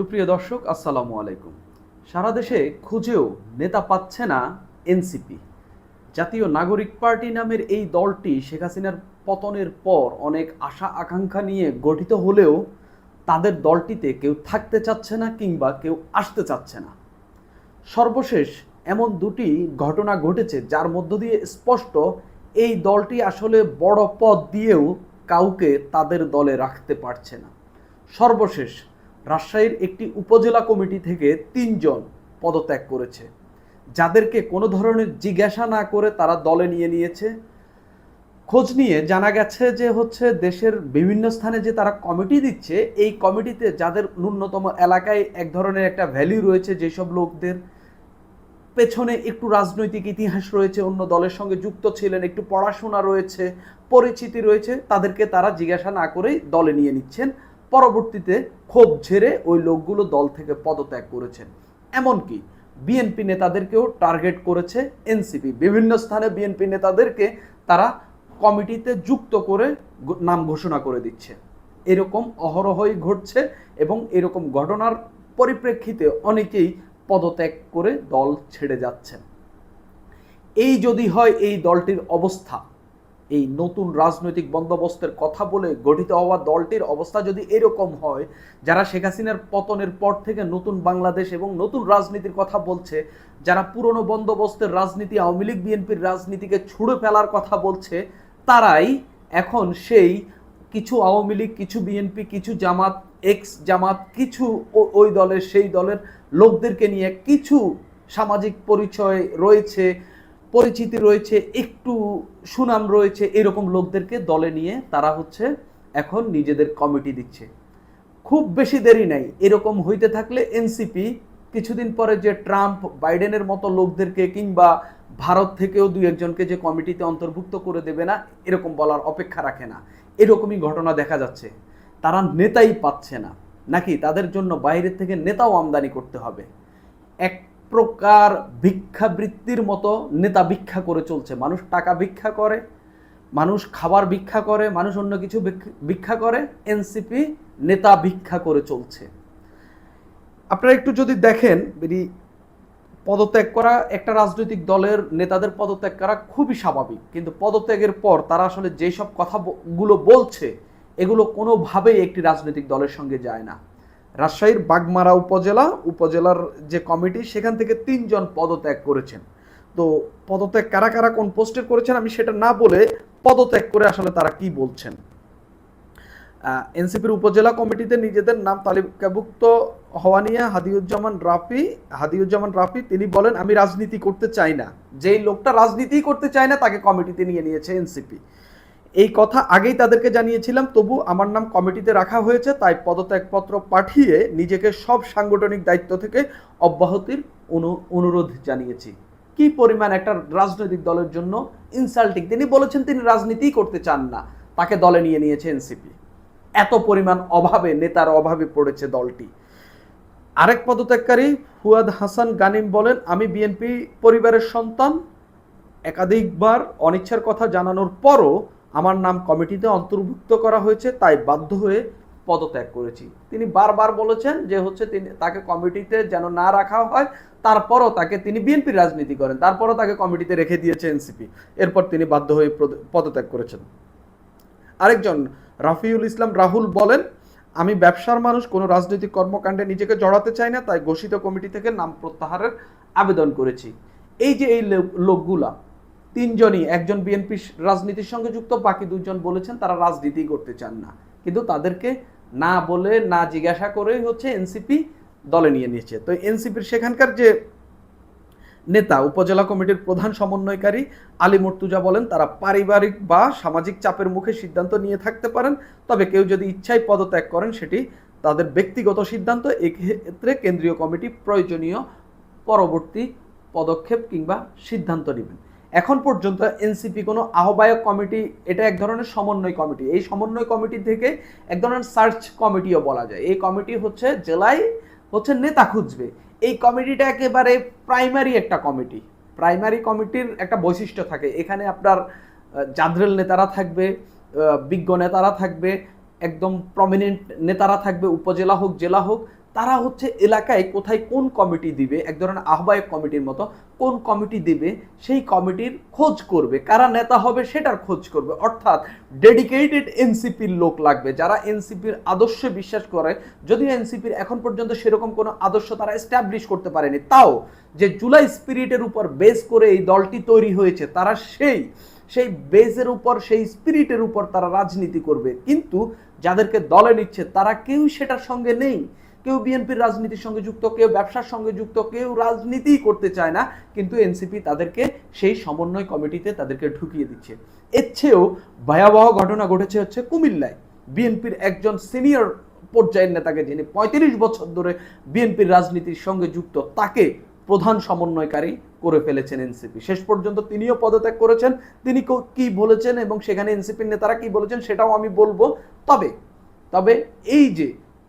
সুপ্রিয় দর্শক, আসসালামু আলাইকুম। সারা দেশে খুঁজেও নেতা পাচ্ছে না এনসিপি। জাতীয় নাগরিক পার্টি নামের এই দলটি শেখ হাসিনার পতনের পর অনেক আশা আকাঙ্ক্ষা নিয়ে গঠিত হলেও তাদের দলটিতে কেউ থাকতে চাচ্ছে না কিংবা কেউ আসতে চাচ্ছে না। সর্বশেষ এমন দুটি ঘটনা ঘটেছে যার মধ্য দিয়ে স্পষ্ট এই দলটি আসলে বড় পদ দিয়েও কাউকে তাদের দলে রাখতে পারছে না। সর্বশেষ রাজশাহীর একটি উপজেলা কমিটি থেকে তিনজন পদত্যাগ করেছে। যাদেরকে কোনো ধরনের জিজ্ঞাসা না করে তারা দলে নিয়ে নিয়েছে। খোঁজ নিয়ে জানা গেছে যে হচ্ছে দেশের বিভিন্ন স্থানে যে তারা কমিটি দিচ্ছে, এই কমিটিতে যাদের ন্যূনতম এলাকায় এক ধরনের একটা ভ্যালু রয়েছে যেসব লোকদের পেছনে একটু রাজনৈতিক ইতিহাস রয়েছে, অন্য দলের সঙ্গে যুক্ত ছিলেন, একটু পড়াশোনা রয়েছে, পরিচিতি রয়েছে, তাদেরকে তারা জিজ্ঞাসা না করেই দলে নিয়ে নিচ্ছেন। পরবর্তীতে ক্ষোভ ঝেড়ে ওই লোকগুলো দল থেকে পদত্যাগ করেছেন। এমনকি বিএনপি নেতাদেরকেও টার্গেট করেছে এনসিপি। বিভিন্ন স্থানে বিএনপি নেতাদেরকে তারা কমিটিতে যুক্ত করে নাম ঘোষণা করে দিচ্ছে। এরকম অহরহই ঘটছে এবং এরকম ঘটনার পরিপ্রেক্ষিতে অনেকেই পদত্যাগ করে দল ছেড়ে যাচ্ছেন। এই যদি হয় এই দলটির অবস্থা এই নতুন রাজনৈতিক বন্দোবস্তের কথা বলে গঠিত হওয়া দলটির অবস্থা যদি এরকম হয়, যারা শেখ হাসিনার পতনের পর থেকে নতুন বাংলাদেশ এবং নতুন রাজনীতির কথা বলছে, যারা পুরনো বন্দোবস্তের রাজনীতি, আওয়ামী লীগ, বিএনপির রাজনীতিকে ছুঁড়ে ফেলার কথা বলছে, তারাই এখন সেই কিছু আওয়ামী লীগ, কিছু বিএনপি, কিছু জামাত এক্স জামাত কিছু ওই দলের, সেই দলের লোকদেরকে নিয়ে কিছু সামাজিক পরিচয় রয়েছে। পরিচিতি রয়েছে, একটু সুনাম রয়েছে এরকম লোকদেরকে দলে নিয়ে তারা হচ্ছে এখন নিজেদের কমিটি দিচ্ছে। খুব বেশি দেরি নাই, এরকম হইতে থাকলে এনসিপি কিছুদিন পরে যে ট্রাম্প, বাইডেনের মতো লোকদেরকে কিংবা ভারত থেকেও দুই একজনকে যে কমিটিতে অন্তর্ভুক্ত করে দেবে না, এরকম বলার অপেক্ষা রাখে না। এরকমই ঘটনা দেখা যাচ্ছে। তারা নেতাই পাচ্ছে না, নাকি তাদের জন্য বাইরের থেকে নেতাও আমদানি করতে হবে। এক প্রকার ভিক্ষাবৃত্তির মতো নেতা ভিক্ষা করে চলছে। মানুষ টাকা ভিক্ষা করে, মানুষ খাবার ভিক্ষা করে, মানুষ অন্য কিছু ভিক্ষ- করে, এনসিপি নেতা ভিক্ষা করে চলছে। আপনারা একটু যদি দেখেন পদত্যাগ করা একটা রাজনৈতিক দলের নেতাদের পদত্যাগ করা খুবই স্বাভাবিক। কিন্তু পদত্যাগের পর তারা আসলে যেসব কথাগুলো বলছে, এগুলো কোনোভাবেই একটি রাজনৈতিক দলের সঙ্গে যায় না। রাজশাহীর বাগমারা উপজেলা, উপজেলার যে কমিটি, সেখান থেকে তিনজন পদত্যাগ করেছেন। তো পদত্যাগ কারা কারা কোন পোস্টের করেছেন আমি সেটা না বলে পদত্যাগ করে আসলে তারা কি বলছেন? এনসিপির উপজেলা কমিটিতে নিজেদের নাম তালিকাভুক্ত হওয়া নিয়ে হাদিউজ্জামান রাফি হাদিউজ্জামান রাফি তিনি বলেন, আমি রাজনীতি করতে চাই না। যেই লোকটা রাজনীতি করতে চায় না, তাকে কমিটিতে নিয়ে নিয়েছে এনসিপি। এই কথা আগেই তাদেরকে জানিয়েছিলাম, তবু আমার নাম কমিটিতে রাখা হয়েছে, তাই পদত্যাগপত্র পাঠিয়ে নিজেকে সব সাংগঠনিক দায়িত্ব থেকে অব্যাহতির অনু- অনুরোধ জানিয়েছি। কি পরিমাণ একটা রাজনৈতিক দলের জন্য ইনসাল্টিং তিনি বলেছেন তিনি রাজনীতিই করতে চান না, তাকে দলে নিয়ে নিয়েছে এনসিপি এত পরিমাণ অভাবে, নেতার অভাবে পড়েছে দলটি। আরেক পদত্যাগকারী ফুয়াদ হাসান গানিম বলেন, আমি বিএনপি পরিবারের সন্তান, একাধিকবার অনিচ্ছার কথা জানানোর পরও আমার নাম কমিটিতে অন্তর্ভুক্ত করা হয়েছে, তাই বাধ্য হয়ে পদত্যাগ করেছি। তিনি বারবার বলেছেন যে হচ্ছে তিনি তাকে কমিটিতে যেন না রাখা হয়, তারপরও তাকে তিনি বিএনপির রাজনীতি করেন, তারপরও তাকে কমিটিতে রেখে দিয়েছে এনসিপি। এরপর তিনি বাধ্য হয়ে পদ- পদত্যাগ করেছেন। আরেকজন, রাফিউল ইসলাম রাহুল বলেন, আমি ব্যবসার মানুষ, কোনো রাজনৈতিক কর্মকাণ্ডে নিজেকে জড়াতে চাই না, তাই ঘোষিত কমিটি থেকে নাম প্রত্যাহারের আবেদন করেছি। এই যে এই লোকগুলা তিনজনই, একজন বিএনপি রাজনীতির সঙ্গে যুক্ত, বাকি দুজন বলেছেন তারা রাজনীতি করতে চান না। কিন্তু তাদেরকে না বলে, না জিজ্ঞাসা করেই হচ্ছে এনসিপি দলে নিয়ে নিয়েছে। তো এনসিপির সেখানকার যে নেতা, উপজেলা কমিটির প্রধান সমন্বয়কারী আলী মুর্তুজা বলেন, তারা পারিবারিক বা সামাজিক চাপের মুখে সিদ্ধান্ত নিয়ে থাকতে পারেন, তবে কেউ যদি ইচ্ছায় পদত্যাগ করেন, সেটি তাদের ব্যক্তিগত সিদ্ধান্ত। এক্ষেত্রে কেন্দ্রীয় কমিটি প্রয়োজনীয় পরবর্তী পদক্ষেপ কিংবা সিদ্ধান্ত নেবেন। এখন পর্যন্ত এনসিপি কোনো আহ্বায়ক কমিটি, এটা এক ধরনের সমন্বয় কমিটি। এই সমন্বয় কমিটি থেকে এক ধরনের সার্চ কমিটিও বলা যায়। এই কমিটি হচ্ছে জেলায় হচ্ছে নেতা খুঁজবে। এই কমিটিটা একেবারে প্রাইমারি একটা কমিটি। প্রাইমারি কমিটির একটা বৈশিষ্ট্য থাকে। এখানে আপনার জাদরেল নেতারা থাকবে বিজ্ঞ নেতারা থাকবে, একদম প্রমিনেন্ট নেতারা থাকবে, উপজেলা হোক, জেলা হোক। তারা হচ্ছে এলাকায় কোথায় কোন কমিটি দিবে, এক ধরনের আহ্বায়ক কমিটির মতো কোন কমিটি দিবে, সেই কমিটির খোঁজ করবে, কারা নেতা হবে সেটার খোঁজ করবে। অর্থাৎ ডেডিকেটেড এনসিপির লোক লাগবে, যারা এনসিপির আদর্শে বিশ্বাস করে। যদিও এনসিপির এখন পর্যন্ত সেরকম কোনো আদর্শ তারা এস্টাবলিশ করতে পারেনি, তাও যে জুলাই স্পিরিটের উপর বেস করে এই দলটি তৈরি হয়েছে, তারা সেই সেই বেজের উপর, সেই স্পিরিটের উপর তারা রাজনীতি করবে। কিন্তু যাদেরকে দলে নিচ্ছে, তারা কেউ সেটার সঙ্গে নেই। কেউ বিএনপির রাজনীতির সঙ্গে যুক্ত, কেউ ব্যবসার সঙ্গে যুক্ত, কেউ রাজনীতি করতে চায় না, কিন্তু এনসিপি তাদেরকে সেই সমন্বয় কমিটিতে তাদেরকে ঢুকিয়ে দিচ্ছে। এর চেয়েও ভয়াবহ ঘটনা ঘটেছে হচ্ছে কুমিল্লায়। বিএনপির একজন সিনিয়র পর্যায়ের নেতাকে যিনি পঁয়ত্রিশ বছর ধরে বিএনপির রাজনীতির সঙ্গে যুক্ত, তাকে প্রধান সমন্বয়কারী করে ফেলেছেন এনসিপি। শেষ পর্যন্ত তিনিও পদত্যাগ করেছেন, তিনি কি বলেছেন এবং সেখানে এনসিপির নেতারা কি বলেছেন সেটাও আমি বলব। তবে তবে এই যে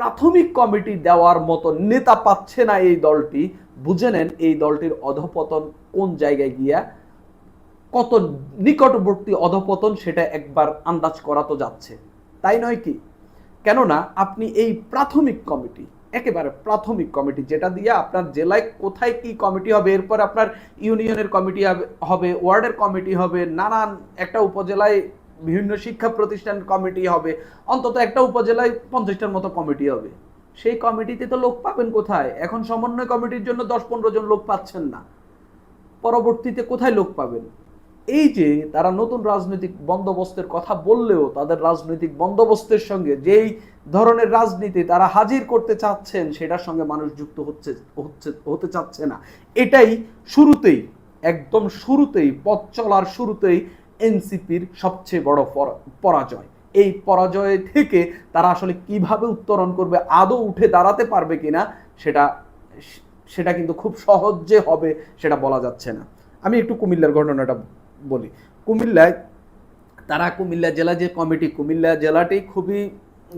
প্রাথমিক কমিটি দেওয়ার মতো নেতা পাচ্ছে না এই দলটি। বুঝে নেন এই দলটির অধপতন কোন জায়গায় গিয়া কত নিকটবর্তী অধপতন সেটা একবার আন্দাজ করা তো যাচ্ছে। তাই নয় কি? কেননা আপনি এই প্রাথমিক কমিটি, একেবারে প্রাথমিক কমিটি যেটা দিয়ে আপনার জেলায় কোথায় কি কমিটি হবে, এরপর আপনার ইউনিয়নের কমিটি হবে- ওয়ার্ডের কমিটি হবে, নানান একটা উপজেলায় বিভিন্ন শিক্ষা প্রতিষ্ঠান কমিটি হবে, অন্তত একটা উপজেলায় পঞ্চাশটার মতো কমিটি হবে। সেই কমিটিতে তো লোক পাবেন কোথায়? এখন সমন্বয় কমিটির জন্য দশ পনেরো জন লোক পাচ্ছেন না। পরবর্তীতে কোথায় লোক পাবেন? এই যে তারা নতুন রাজনৈতিক বন্দোবস্তের কথা বললেও তাদের রাজনৈতিক বন্দোবস্তের সঙ্গে যেই ধরনের রাজনীতি তারা হাজির করতে চাচ্ছেন, সেটার সঙ্গে মানুষ যুক্ত হচ্ছে হচ্ছে, হতে চাচ্ছে না। এটাই শুরুতেই, একদম শুরুতেই, পথ চলার শুরুতেই এনসিপির সবচেয়ে বড় পরা- পরাজয়। এই পরাজয় থেকে তারা আসলে কীভাবে উত্তরণ করবে, আদৌ উঠে দাঁড়াতে পারবে কিনা, সেটা সেটা কিন্তু খুব সহজে হবে, সেটা বলা যাচ্ছে না। আমি একটু কুমিল্লার ঘটনাটা বলি। কুমিল্লায়, তারা কুমিল্লা জেলা যে কমিটি, কুমিল্লা জেলাটি খুবই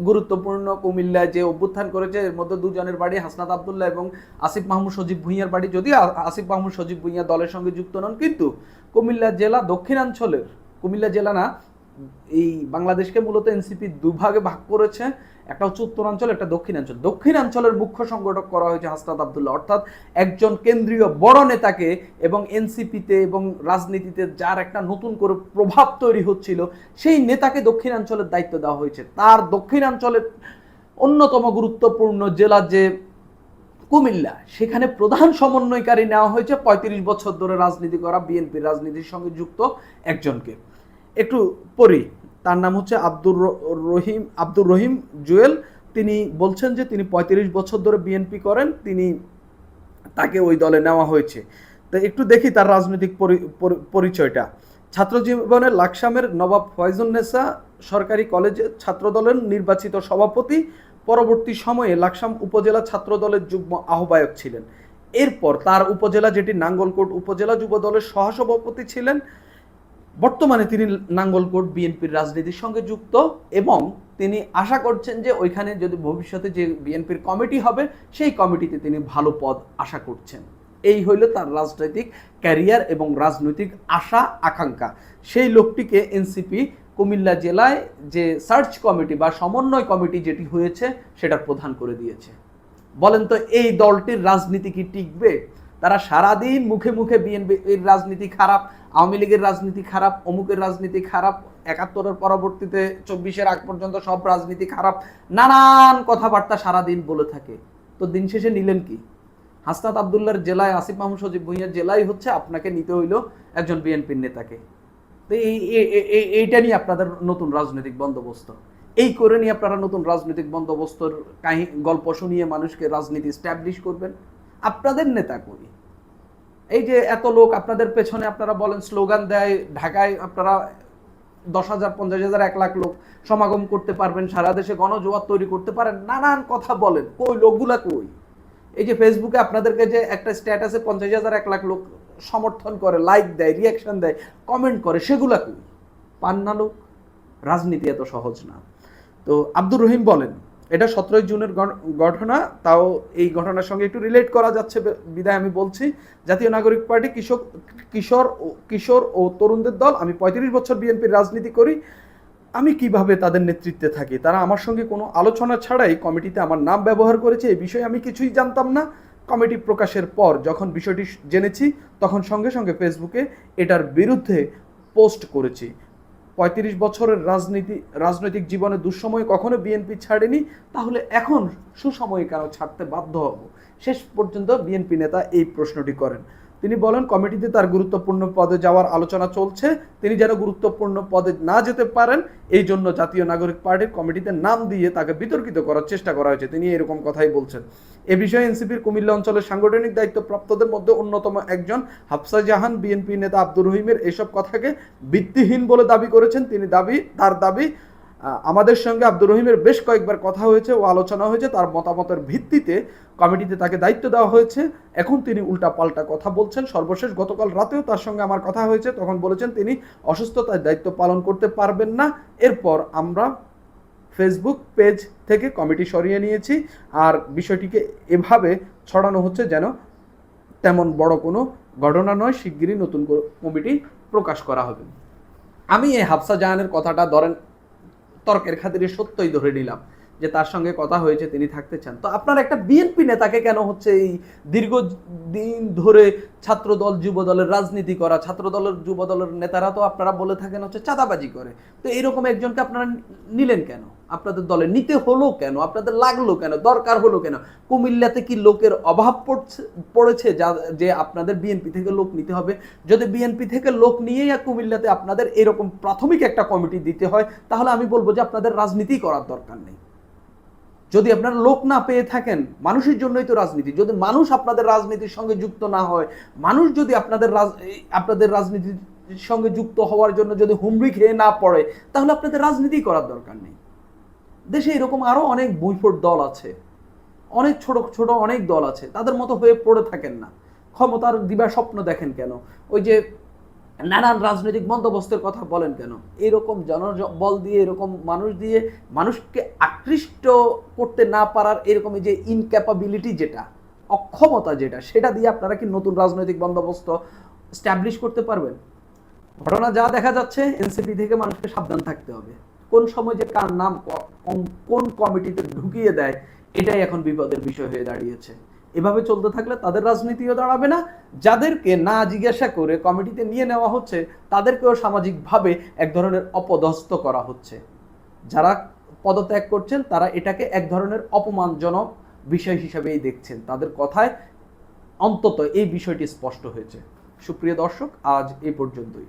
গুরুত্বপূর্ণ কুমিল্লায় যে অভ্যুত্থান করেছে, এর মধ্যে দুজনের বাড়ি হাসনাত আবদুল্লাহ এবং আসিফ মাহমুদ সজীব ভুঁইয়ার বাড়ি। যদিও আসিফ মাহমুদ সজীব ভুঁইয়া দলের সঙ্গে যুক্ত নন, কিন্তু কুমিল্লা জেলা দক্ষিণাঞ্চলের, কুমিল্লা জেলা না, এই বাংলাদেশকে মূলত এনসিপি দুভাগে ভাগ করেছে। একটা হচ্ছে উত্তরাঞ্চল একটা দক্ষিণাঞ্চল। দক্ষিণাঞ্চলের মুখ্য সংগঠক করা হয়েছে হাসনাত আবদুল্লাহ। অর্থাৎ একজন কেন্দ্রীয় বড় নেতাকে এবং এনসিপিতে এবং রাজনীতিতে যার একটা নতুন করে প্রভাব তৈরি হচ্ছিল, সেই নেতাকে দক্ষিণাঞ্চলের দায়িত্ব দেওয়া হয়েছে। তার দক্ষিণাঞ্চলের অন্যতম গুরুত্বপূর্ণ জেলা যে কুমিল্লা, সেখানে প্রধান সমন্বয়কারী নেওয়া হয়েছে। পঁয়ত্রিশ বছর ধরে রাজনীতি করা, বিএনপির রাজনীতির সঙ্গে যুক্ত একজনকে। একটু পড়ি। তার নাম হচ্ছে আব্দুর রহিম আব্দুর রহিম জুয়েল। তিনি বলছেন যে তিনি পঁয়ত্রিশ বছর ধরে বিএনপি করেন, তিনি তাকে ওই দলে নেওয়া হয়েছে। তো একটু দেখি তার রাজনৈতিক পরি- পরি- পরিচয়টা। ছাত্র জীবনে লাকসামের নবাব ফয়জুন্নেসা সরকারি কলেজে ছাত্রদলের নির্বাচিত সভাপতি। পরবর্তী সময়ে লাকসাম উপজেলা ছাত্র দলের যুগ্ম আহ্বায়ক ছিলেন। এরপর তার উপজেলা যেটি নাঙ্গলকোট উপজেলা যুব দলের সহসভাপতি ছিলেন বর্তমানে তিনি নাঙ্গলকোট বিএনপির রাজনীতির সঙ্গে যুক্ত এবং তিনি আশা করছেন যে ওইখানে যদি ভবিষ্যতে যে বিএনপির কমিটি হবে, সেই কমিটিতে তিনি ভালো পদ আশা করছেন। এই হইল তার রাজনৈতিক ক্যারিয়ার এবং রাজনৈতিক আশা, আকাঙ্ক্ষা। সেই লোকটিকে এনসিপি কুমিল্লা জেলায় যে সার্চ কমিটি বা সমন্বয় কমিটি যেটি হয়েছে, সেটা প্রধান করে দিয়েছে। বলেন তো এই দলটির রাজনীতি কি টিকবে? তারা সারাদিন মুখে মুখে বিএনপির রাজনীতি খারাপ, আওয়ামী লীগের রাজনীতি খারাপ, অমুকের রাজনীতি খারাপ, একাত্তরের পরবর্তীতে চব্বিশের আগ পর্যন্ত সব রাজনীতি খারাপ, নানান কথাবার্তা সারাদিন বলে থাকে। তো দিন শেষে নিলেন কি? হাসনাত আবদুল্লার জেলায়, আসিফ মাহমুদ সজীব ভুঁইয়ার জেলায় হচ্ছে আপনাকে নিতে হইল একজন বিএনপির নেতাকে। তো এই এই- এই- এই- এইটা নিয়ে আপনাদের নতুন রাজনৈতিক বন্দোবস্ত। এই করে নিয়ে আপনারা নতুন রাজনৈতিক বন্দোবস্তর কাহিনী গল্প শুনিয়ে মানুষকে রাজনীতি স্ট্যাবলিশ করবেন। আপনাদের নেতা করি এই যে এত লোক আপনাদের পেছনে, আপনারা বলেন স্লোগান দেয়, ঢাকায় আপনারা দশ হাজার, পঞ্চাশ হাজার, এক লাখ লোক সমাগম করতে পারবেন, সারা দেশে গণজোয়ার তৈরি করতে পারেন, নানান কথা বলেন, কই লোকগুলা কই? এই যে ফেসবুকে আপনাদেরকে যে একটা স্ট্যাটাসে পঞ্চাশ হাজার, এক লাখ লোক সমর্থন করে লাইক দেয় রিয়াকশন দেয় কমেন্ট করে, সেগুলা কই? পান না লোক? রাজনীতি এত সহজ না। তো আব্দুর রহিম বলেন এটা সতেরোই জুনের ঘটনা, তাও এই ঘটনার সঙ্গে একটু রিলেট করা যাচ্ছে বিদায় আমি বলছি। জাতীয় নাগরিক পার্টি কৃষক, কিশোর কিশোর ও তরুণদের দল, আমি পঁয়ত্রিশ বছর বিএনপির রাজনীতি করি, আমি কীভাবে তাদের নেতৃত্বে থাকি? তারা আমার সঙ্গে কোনো আলোচনা ছাড়াই কমিটিতে আমার নাম ব্যবহার করেছে এই বিষয়ে আমি কিছুই জানতাম না। কমিটি প্রকাশের পর যখন বিষয়টি জেনেছি, তখন সঙ্গে সঙ্গে ফেসবুকে এটার বিরুদ্ধে পোস্ট করেছি। পঁয়ত্রিশ বছরের রাজনীতি, রাজনৈতিক জীবনে দুঃসময় কখনো বিএনপি ছাড়েনি, তাহলে এখন সুসময়ে কেন ছাড়তে বাধ্য হব? শেষ পর্যন্ত বিএনপি নেতা এই প্রশ্নটি করেন। তিনি বলেন, কমিটিতে তার গুরুত্বপূর্ণ পদে যাওয়ার আলোচনা চলছে। তিনি যেন গুরুত্বপূর্ণ পদে না যেতে পারেন, এই জন্য জাতীয় নাগরিক পার্টির কমিটিতে নাম দিয়ে তাকে বিতর্কিত করার চেষ্টা করা হয়েছে। তিনি এরকম কথাই বলছেন। এ বিষয়ে এনসিপির কুমিল্লা অঞ্চলের সাংগঠনিক দায়িত্বপ্রাপ্তদের মধ্যে অন্যতম একজন হাফসা জাহান বিএনপি নেতা আব্দুর রহিমের এসব কথাকে ভিত্তিহীন বলে দাবি করেছেন। তিনি দাবি, তার দাবি আমাদের সঙ্গে আব্দুর রহিমের বেশ কয়েকবার কথা হয়েছে ও আলোচনা হয়েছে। তার মতামতের ভিত্তিতে কমিটিতে তাকে দায়িত্ব দেওয়া হয়েছে। এখন তিনি উল্টা পাল্টা কথা বলছেন। সর্বশেষ গতকাল রাতেও তার সঙ্গে আমার কথা হয়েছে। তখন বলেছেন তিনি অসুস্থতার দায়িত্ব পালন করতে পারবেন না। এরপর আমরা ফেসবুক পেজ থেকে কমিটি সরিয়ে নিয়েছি। আর বিষয়টিকে এভাবে ছড়ানো হচ্ছে যেন তেমন বড় কোনো ঘটনা নয়। শিগগিরই নতুন কমিটি প্রকাশ করা হবে। আমি এই হাফসা জাহানের কথাটা ধরেন তর্কের খাতিরে সত্যই ধরে নিলাম। যে তার সঙ্গে কথা হয়েছে, তিনি থাকতে চান। তো আপনার একটা বিএনপি নেতাকে কেন হচ্ছে এই দীর্ঘ দিন ধরে ছাত্রদল যুব দলের রাজনীতি করা, ছাত্রদলের যুব দলের নেতারা তো আপনারা বলে থাকেন হচ্ছে চাঁদাবাজি করে। তো এরকম একজনকে আপনারা নিলেন কেন? আপনাদের দলে নিতে হলো কেন? আপনাদের লাগল কেন? দরকার হলো কেন? কুমিল্লাতে কি লোকের অভাব পড়ছে, পড়েছে যা, যে আপনাদের বিএনপি থেকে লোক নিতে হবে? যদি বিএনপি থেকে লোক নিয়েই কুমিল্লাতে আপনাদের এরকম প্রাথমিক একটা কমিটি দিতে হয়, তাহলে আমি বলব যে আপনাদের রাজনীতি করার দরকার নেই। যদি আপনারা লোক না পেয়ে থাকেন, মানুষের জন্যই তো রাজনীতি। যদি মানুষ আপনাদের রাজনীতির সঙ্গে যুক্ত না হয়, মানুষ যদি আপনাদের আপনাদের রাজনীতির সঙ্গে যুক্ত হওয়ার জন্য যদি হুমড়ি খেয়ে না পড়ে, তাহলে আপনাদের রাজনীতি করার দরকার নেই। দেশে এরকম আরও অনেক বৈফোট দল আছে। অনেক ছোট ছোট অনেক দল আছে। তাদের মতো হয়ে পড়ে থাকেন না। ক্ষমতার দিবার স্বপ্ন দেখেন কেন? ওই যে নানান রাজনৈতিক বন্দোবস্তের কথা বলেন কেন? এরকম জনবল দিয়ে, এরকম মানুষ দিয়ে মানুষকে আকৃষ্ট করতে না পারার এরকম যে ইনক্যাপাবিলিটি যেটা, অক্ষমতা যেটা, সেটা দিয়ে আপনারা কি নতুন রাজনৈতিক বন্দোবস্ত স্ট্যাবলিশ করতে পারবেন? ঘটনা যা দেখা যাচ্ছে এনসিপি থেকে মানুষকে সাবধান থাকতে হবে। কোন সময় যে কার নাম কোন- কমিটিতে ঢুকিয়ে দেয়, এটাই এখন বিপদের বিষয় হয়ে দাঁড়িয়েছে। এভাবে চলতে থাকলে তাদের রাজনীতিও দাঁড়াবে না। যাদেরকে না জিজ্ঞাসা করে কমিটিতে নিয়ে নেওয়া হচ্ছে, তাদেরকেও সামাজিকভাবে এক ধরনের অপদস্থ করা হচ্ছে। যারা পদত্যাগ করছেন, তারা এটাকে এক ধরনের অপমানজনক বিষয় হিসেবেই দেখছেন। তাদের কথায় অন্তত এই বিষয়টি স্পষ্ট হয়েছে। সুপ্রিয় দর্শক, আজ এই পর্যন্তই।